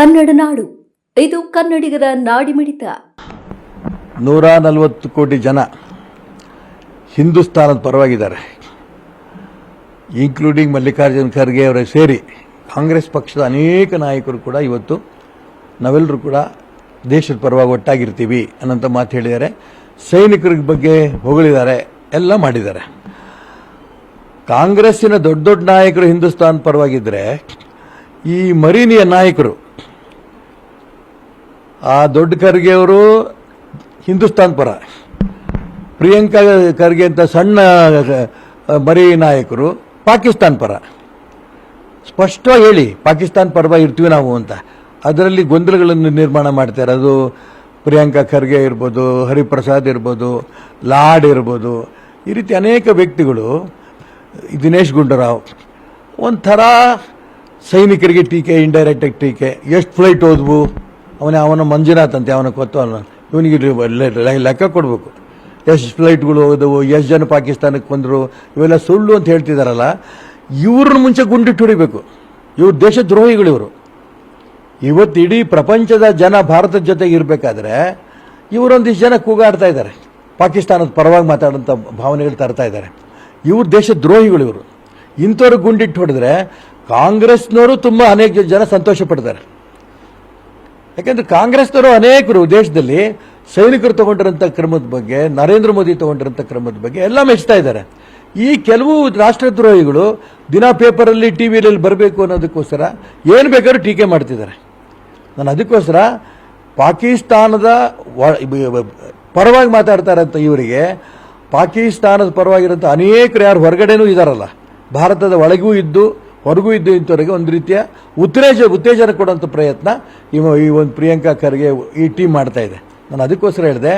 ಕನ್ನಡ ನಾಡು. ಇದು ಕನ್ನಡಿಗರ ನಾಡಿಮಿಡಿತ. ನೂರ ನಲವತ್ತು ಕೋಟಿ ಜನ ಹಿಂದೂಸ್ತಾನದ ಪರವಾಗಿದ್ದಾರೆ. ಇನ್ಕ್ಲೂಡಿಂಗ್ ಮಲ್ಲಿಕಾರ್ಜುನ್ ಖರ್ಗೆ ಅವರ ಸೇರಿ ಕಾಂಗ್ರೆಸ್ ಪಕ್ಷದ ಅನೇಕ ನಾಯಕರು ಕೂಡ ಇವತ್ತು, ನಾವೆಲ್ಲರೂ ಕೂಡ ದೇಶದ ಪರವಾಗಿ ಒಟ್ಟಾಗಿರ್ತೀವಿ ಅನ್ನೋಂಥ ಮಾತು ಹೇಳಿದ್ದಾರೆ. ಸೈನಿಕರ ಬಗ್ಗೆ ಹೊಗಳಿದ್ದಾರೆ, ಎಲ್ಲ ಮಾಡಿದ್ದಾರೆ. ಕಾಂಗ್ರೆಸ್ಸಿನ ದೊಡ್ಡ ದೊಡ್ಡ ನಾಯಕರು ಹಿಂದೂಸ್ತಾನ್ ಪರವಾಗಿದ್ದರೆ ಈ ಮರೀನಿಯ ನಾಯಕರು ಆ ದೊಡ್ಡ ಖರ್ಗೆ ಅವರು ಹಿಂದೂಸ್ತಾನ್ ಪರ. ಪ್ರಿಯಾಂಕಾ ಖರ್ಗೆ ಅಂತ ಸಣ್ಣ ಮರಿ ನಾಯಕರು ಪಾಕಿಸ್ತಾನ್ ಪರ. ಸ್ಪಷ್ಟವಾಗಿ ಹೇಳಿ, ಪಾಕಿಸ್ತಾನ್ ಪರವಾಗಿ ಇರ್ತೀವಿ ನಾವು ಅಂತ. ಅದರಲ್ಲಿ ಗೊಂದಲಗಳನ್ನು ನಿರ್ಮಾಣ ಮಾಡ್ತಾರೆ. ಅದು ಪ್ರಿಯಾಂಕಾ ಖರ್ಗೆ ಇರ್ಬೋದು, ಹರಿಪ್ರಸಾದ್ ಇರ್ಬೋದು, ಲಾಡ್ ಇರ್ಬೋದು. ಈ ರೀತಿ ಅನೇಕ ವ್ಯಕ್ತಿಗಳು ದಿನೇಶ್ ಗುಂಡೂರಾವ್, ಒಂಥರ ಸೈನಿಕರಿಗೆ ಟೀಕೆ ಇಂಡೈರೆಕ್ಟಾಗಿ ಟೀಕೆ, ಎಷ್ಟು ಫ್ಲೈಟ್ ಹೋದ್ವು? ಅವನ ಅವನ ಮಂಜುನಾಥ್ ಅಂತೆ, ಅವನ ಕೊತ್ತು ಅಲ್ಲ. ಇವನಿಗೆ ಲೆಕ್ಕ ಕೊಡಬೇಕು. ಎಷ್ಟು ಫ್ಲೈಟ್ಗಳು ಹೋದವು ಎಷ್ಟು ಜನ ಪಾಕಿಸ್ತಾನಕ್ಕೆ ಬಂದರು, ಇವೆಲ್ಲ ಸುಳ್ಳು ಅಂತ ಹೇಳ್ತಿದಾರಲ್ಲ, ಇವ್ರನ್ನ ಮುಂಚೆ ಗುಂಡಿಟ್ಟು ಹೊಡಿಬೇಕು. ಇವ್ರು ದೇಶದ್ರೋಹಿಗಳು ಇವರು. ಇವತ್ತು ಇಡೀ ಪ್ರಪಂಚದ ಜನ ಭಾರತದ ಜೊತೆಗೆ ಇರಬೇಕಾದ್ರೆ ಇವರೊಂದಿಷ್ಟು ಜನ ಕೂಗಾಡ್ತಾ ಇದ್ದಾರೆ ಪಾಕಿಸ್ತಾನದ ಪರವಾಗಿ ಮಾತಾಡೋಂಥ ಭಾವನೆಗಳು ತರ್ತಾ ಇದ್ದಾರೆ ದೇಶ ದೇಶದ್ರೋಹಿಗಳು ಇವರು. ಇಂಥವ್ರು ಗುಂಡಿಟ್ಟು ಹೊಡೆದ್ರೆ ಕಾಂಗ್ರೆಸ್ನವರು ತುಂಬ ಅನೇಕ ಜನ ಸಂತೋಷ ಪಡ್ತಾರೆ. ಯಾಕಂದ್ರೆ ಕಾಂಗ್ರೆಸ್ನವರು ಅನೇಕರು ದೇಶದಲ್ಲಿ ಸೈನಿಕರು ತಗೊಂಡಿರುವಂಥ ಕ್ರಮದ ಬಗ್ಗೆ, ನರೇಂದ್ರ ಮೋದಿ ತಗೊಂಡಿರಂಥ ಕ್ರಮದ ಬಗ್ಗೆ ಎಲ್ಲ ಮೆಚ್ತಾ ಇದ್ದಾರೆ. ಈ ಕೆಲವು ರಾಷ್ಟ್ರದ್ರೋಹಿಗಳು ದಿನ ಪೇಪರಲ್ಲಿ ಟಿ ವಿಯಲ್ಲಿ ಬರಬೇಕು ಅನ್ನೋದಕ್ಕೋಸ್ಕರ ಏನು ಬೇಕಾದ್ರೂ ಟೀಕೆ ಮಾಡ್ತಿದ್ದಾರೆ. ನಾನು ಅದಕ್ಕೋಸ್ಕರ ಪಾಕಿಸ್ತಾನದ ಪರವಾಗಿ ಮಾತಾಡ್ತಾರೆ ಅಂತ ಇವರಿಗೆ. ಪಾಕಿಸ್ತಾನದ ಪರವಾಗಿರೋಂಥ ಅನೇಕರು ಯಾರು ಹೊರಗಡೆನೂ ಇದ್ದಾರಲ್ಲ ಭಾರತದ ಒಳಗೂ ಇದ್ದು ಹೊರಗೂ ಇದ್ದು ಇಂಥವ್ರಿಗೆ ಒಂದು ರೀತಿಯ ಉತ್ತೇಜ, ಉತ್ತೇಜನ ಕೊಡುವಂಥ ಪ್ರಯತ್ನ ಇವ, ಈ ಒಂದು ಪ್ರಿಯಾಂಕಾ ಖರ್ಗೆ ಈ ಟೀಮ್ ಮಾಡ್ತಾ ಇದೆ. ನಾನು ಅದಕ್ಕೋಸ್ಕರ ಹೇಳಿದೆ,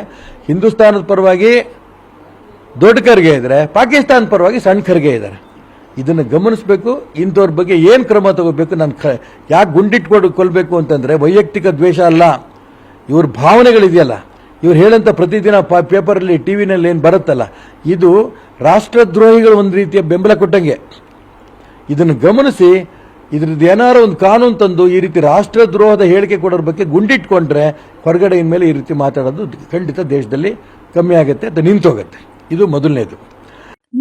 ಹಿಂದೂಸ್ತಾನದ ಪರವಾಗಿ ದೊಡ್ಡ ಖರ್ಗೆ ಇದ್ದಾರೆ, ಪಾಕಿಸ್ತಾನದ ಪರವಾಗಿ ಸಣ್ಣ ಖರ್ಗೆ ಇದ್ದಾರೆ. ಇದನ್ನು ಗಮನಿಸಬೇಕು, ಇಂಥವ್ರ ಬಗ್ಗೆ ಏನು ಕ್ರಮ ತಗೋಬೇಕು, ನಾನು ಕ, ಯಾಕೆ ಗುಂಡಿಟ್ಕೊಂಡು ಕೊಲ್ಲಬೇಕು ಅಂತಂದರೆ ವೈಯಕ್ತಿಕ ದ್ವೇಷ ಅಲ್ಲ. ಇವ್ರ ಭಾವನೆಗಳಿದೆಯಲ್ಲ. ಇವ್ರು ಹೇಳಂತ ಪ್ರತಿದಿನ ಪೇಪರಲ್ಲಿ ಟಿ ವಿನಲ್ಲಿ ಏನು ಬರುತ್ತಲ್ಲ, ಇದು ರಾಷ್ಟ್ರದ್ರೋಹಿಗಳು ಒಂದು ರೀತಿಯ ಬೆಂಬಲ ಕೊಟ್ಟಂಗೆ. ಇದನ್ನು ಗಮನಿಸಿ, ಇದ್ರದ್ದು ಏನಾರು ಒಂದು ಕಾನೂನು ತಂದು ಈ ರೀತಿ ರಾಷ್ಟ್ರದ್ರೋಹದ ಹೇಳಿಕೆ ಕೊಡೋರ ಬಗ್ಗೆ ಗುಂಡಿಟ್ಕೊಂಡ್ರೆ ಹೊರಗಡೆ ಇನ್ಮೇಲೆ ಈ ರೀತಿ ಮಾತಾಡೋದು ಖಂಡಿತ ದೇಶದಲ್ಲಿ ಕಮ್ಮಿ ಆಗುತ್ತೆ ಅದು ನಿಂತೋಗುತ್ತೆ. ಇದು ಮೊದಲನೇದು.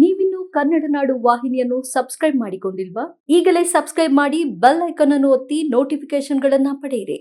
ನೀವಿನ್ನು ಕನ್ನಡ ನಾಡು ವಾಹಿನಿಯನ್ನು ಸಬ್ಸ್ಕ್ರೈಬ್ ಮಾಡಿಕೊಂಡಿಲ್ವಾ? ಈಗಲೇ ಸಬ್ಸ್ಕ್ರೈಬ್ ಮಾಡಿ ಬೆಲ್ ಐಕಾನ್ ಅನ್ನು ಒತ್ತಿ ನೋಟಿಫಿಕೇಶನ್ಗಳನ್ನು ಪಡೆಯಿರಿ.